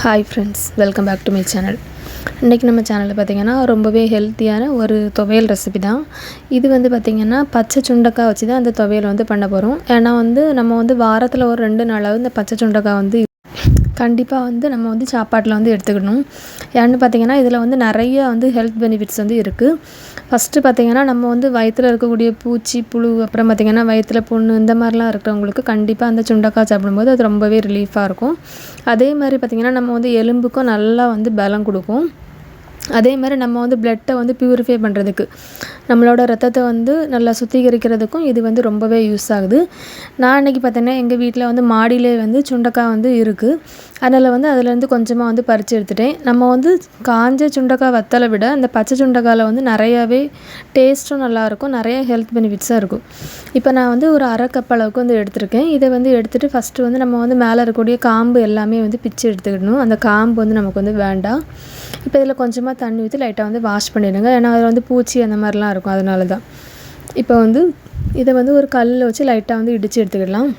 Hi friends welcome back to my channel இன்றைக்கி நம்ம சேனலில் பார்த்திங்கன்னா ரொம்பவே ஹெல்த்தியான ஒரு துவையல் ரெசிபி தான். இது வந்து பார்த்திங்கன்னா பச்சை சுண்டக்காய் வச்சு தான் அந்த துவையல் வந்து பண்ண போகிறோம் ஏன்னா வந்து நம்ம வந்து வாரத்தில் ஒரு ரெண்டு நாளாவது இந்த பச்சை சுண்டக்காய் வந்து கண்டிப்பாக வந்து நம்ம வந்து சாப்பாட்டில் வந்து எடுத்துக்கணும். ஏன்னு பார்த்தீங்கன்னா இதில் வந்து நிறைய வந்து ஹெல்த் பெனிஃபிட்ஸ் வந்து இருக்குது ஃபஸ்ட்டு பார்த்திங்கன்னா நம்ம வந்து வயிற்றில் இருக்கக்கூடிய பூச்சி புழு அப்புறம் பார்த்திங்கன்னா வயிற்றில் புண்ணு இந்த மாதிரிலாம் இருக்கிறவங்களுக்கு கண்டிப்பாக அந்த சுண்டக்காய் சாப்பிடும்போது அது ரொம்பவே ரிலீஃபாக இருக்கும். அதே மாதிரி பார்த்திங்கன்னா நம்ம வந்து எலும்புக்கும் நல்லா வந்து பலம் கொடுக்கும். அதே மாதிரி நம்ம வந்து பிளட்டை வந்து ப்யூரிஃபை பண்ணுறதுக்கு நம்மளோட ரத்தத்தை வந்து நல்லா சுத்திகரிக்கிறதுக்கும் இது வந்து ரொம்பவே யூஸ் ஆகுது. நான் அன்றைக்கி பார்த்தீங்கன்னா எங்கள் வீட்டில் வந்து மாடியிலே வந்து சுண்டக்காய் வந்து இருக்குது அதனால் வந்து அதுலேருந்து கொஞ்சமாக வந்து பறித்து எடுத்துட்டேன். நம்ம வந்து காஞ்ச சுண்டக்காய் வத்தலை விட அந்த பச்சை சுண்டக்காயில் வந்து நிறையாவே டேஸ்ட்டும் நல்லாயிருக்கும் நிறைய ஹெல்த் பெனிஃபிட்ஸாக இருக்கும். இப்போ நான் வந்து ஒரு அரை கப் அளவுக்கு வந்து எடுத்திருக்கேன். இதை வந்து எடுத்துகிட்டு ஃபஸ்ட்டு வந்து நம்ம வந்து மேலே இருக்கக்கூடிய காம்பு எல்லாமே வந்து பிச்சு எடுத்துக்கணும். அந்த காம்பு வந்து நமக்கு வந்து வேண்டாம். இப்போ இதில் கொஞ்சமாக தண்ணி ஊற்றி லைட்டாக வந்து வாஷ் பண்ணிடுங்க. ஏன்னா அதில் வந்து பூச்சி அந்த மாதிரிலாம் இருக்கும். அதனால தான் இப்போ வந்து இதை வந்து ஒரு கல்லில் வச்சு லைட்டாக வந்து இடித்து எடுத்துக்கிடலாம்.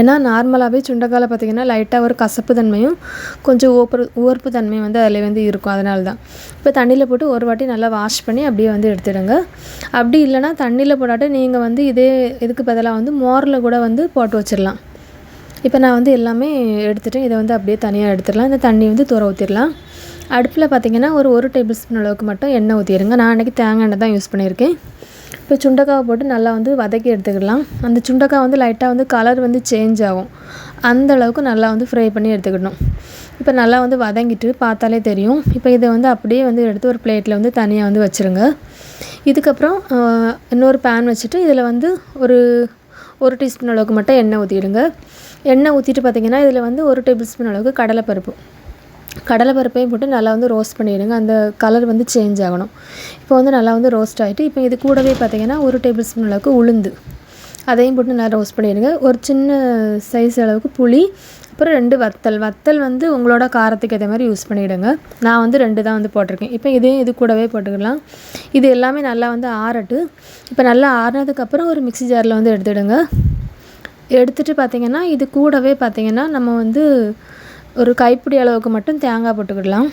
ஏன்னா நார்மலாகவே சுண்டைக்கால பார்த்திங்கன்னா லைட்டாக ஒரு கசப்பு தன்மையும் கொஞ்சம் ஓப்பர் உவர்ப்பு தன்மையும் வந்து அதில் வந்து இருக்கும். அதனால தான் இப்போ தண்ணியில் போட்டு ஒரு வாட்டி நல்லா வாஷ் பண்ணி அப்படியே வந்து எடுத்துடுங்க. அப்படி இல்லைனா தண்ணியில் போடாட்டு நீங்கள் வந்து இதே இதுக்கு பதிலாக வந்து மோரில் கூட வந்து போட்டு வச்சிடலாம். இப்போ நான் வந்து எல்லாமே எடுத்துகிட்டு இதை வந்து அப்படியே தனியாக எடுத்துடலாம். இந்த தண்ணி வந்து தூர ஊற்றிடலாம் அடுப்பில் பார்த்திங்கன்னா ஒரு ஒரு டேபிள் ஸ்பூன் அளவுக்கு மட்டும் எண்ணெய் ஊற்றிடுங்க நான் அன்றைக்கி தேங்காய் எண்ணெய் தான் யூஸ் பண்ணியிருக்கேன். இப்போ சுண்டக்காவை போட்டு நல்லா வந்து வதக்கி எடுத்துக்கிடலாம் அந்த சுண்டக்காய் வந்து லைட்டாக வந்து கலர் வந்து சேஞ்ச் ஆகும். அந்த அளவுக்கு நல்லா வந்து ஃப்ரை பண்ணி எடுத்துக்கிடணும் இப்போ நல்லா வந்து வதங்கிட்டு பார்த்தாலே தெரியும். இப்போ இதை வந்து அப்படியே வந்து எடுத்து ஒரு பிளேட்டில் வந்து தனியாக வந்து வச்சுருங்க. இதுக்கப்புறம் இன்னொரு பேன் வச்சுட்டு இதில் வந்து ஒரு ஒரு டீஸ்பூன் அளவுக்கு மட்டும் எண்ணெய் ஊற்றிடுங்க எண்ணெய் ஊற்றிட்டு பார்த்திங்கன்னா இதில் வந்து ஒரு டேபிள் ஸ்பூன் அளவுக்கு கடலைப்பருப்பு. கடலை பருப்பையும் போட்டு நல்லா வந்து ரோஸ்ட் பண்ணிவிடுங்க அந்த கலர் வந்து சேஞ்ச் ஆகணும். இப்போ வந்து நல்லா வந்து ரோஸ்ட் ஆகிட்டு இப்போ இது கூடவே பார்த்திங்கன்னா ஒரு டேபிள் ஸ்பூன் அளவுக்கு உளுந்து. அதையும் போட்டு நல்லா ரோஸ்ட் பண்ணிவிடுங்க ஒரு சின்ன சைஸ் அளவுக்கு புளி அப்புறம் ரெண்டு வத்தல். வத்தல் வந்து உங்களோட காரத்துக்கு ஏற்ற மாதிரி யூஸ் பண்ணிவிடுங்க நான் வந்து ரெண்டு தான் வந்து போட்டிருக்கேன். இப்போ இதையும் இது கூடவே போட்டுக்கலாம். இது எல்லாமே நல்லா வந்து ஆறட்டு. இப்போ நல்லா ஆறினதுக்கப்புறம் ஒரு மிக்சி ஜாரில் வந்து எடுத்துடுங்க. எடுத்துகிட்டு பார்த்திங்கன்னா இது கூடவே பார்த்திங்கன்னா நம்ம வந்து ஒரு கைப்பிடி அளவுக்கு மட்டும் தேங்காய் போட்டுக்கிடலாம்.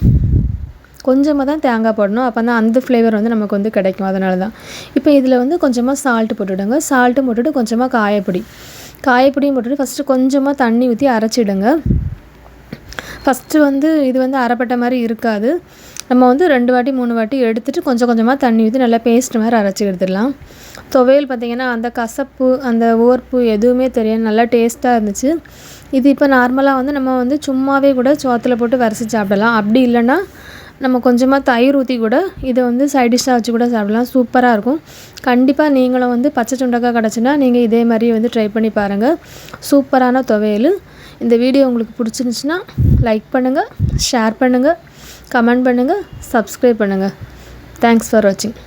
கொஞ்சமாக தான் தேங்காய் போடணும். அப்போ தான் அந்த ஃப்ளேவர் வந்து நமக்கு வந்து கிடைக்கும். அதனால தான் இப்போ இதில் வந்து கொஞ்சமாக சால்ட்டு போட்டுவிடுங்க சால்ட்டு போட்டுட்டு கொஞ்சமாக காயப்பொடி. காயப்பொடியும் போட்டுட்டு ஃபஸ்ட்டு கொஞ்சமாக தண்ணி ஊற்றி அரைச்சிடுங்க. ஃபஸ்ட்டு வந்து இது வந்து அரைப்பட்ட மாதிரி இருக்காது. நம்ம வந்து ரெண்டு வாட்டி மூணு வாட்டி எடுத்துகிட்டு கொஞ்சம் கொஞ்சமாக தண்ணி ஊற்றி நல்லா பேஸ்ட் மாதிரி அரைச்சி எடுத்துடலாம். துவையல் பார்த்திங்கன்னா அந்த கசப்பு அந்த ஓர்ப்பு எதுவுமே தெரியாது. நல்லா டேஸ்ட்டாக இருந்துச்சு. இது இப்போ நார்மலாக வந்து நம்ம வந்து சும்மாவே கூட சோத்தில் போட்டு வரிசை சாப்பிடலாம். அப்படி இல்லைன்னா நம்ம கொஞ்சமாக தயிர் ஊற்றி கூட இதை வந்து சைடிஷ்ஷாக வச்சு கூட சாப்பிடலாம். சூப்பராக இருக்கும். கண்டிப்பாக நீங்களும் வந்து பச்சை சுண்டக்காய் கிடச்சுன்னா நீங்கள் இதே மாதிரி வந்து ட்ரை பண்ணி பாருங்கள் சூப்பரான துவையல். இந்த வீடியோ உங்களுக்கு பிடிச்சிருந்துச்சின்னா லைக் பண்ணுங்கள் ஷேர் பண்ணுங்கள் கமெண்ட் பண்ணுங்கள் சப்ஸ்கிரைப் பண்ணுங்கள் தேங்க்ஸ் ஃபார் வாட்சிங்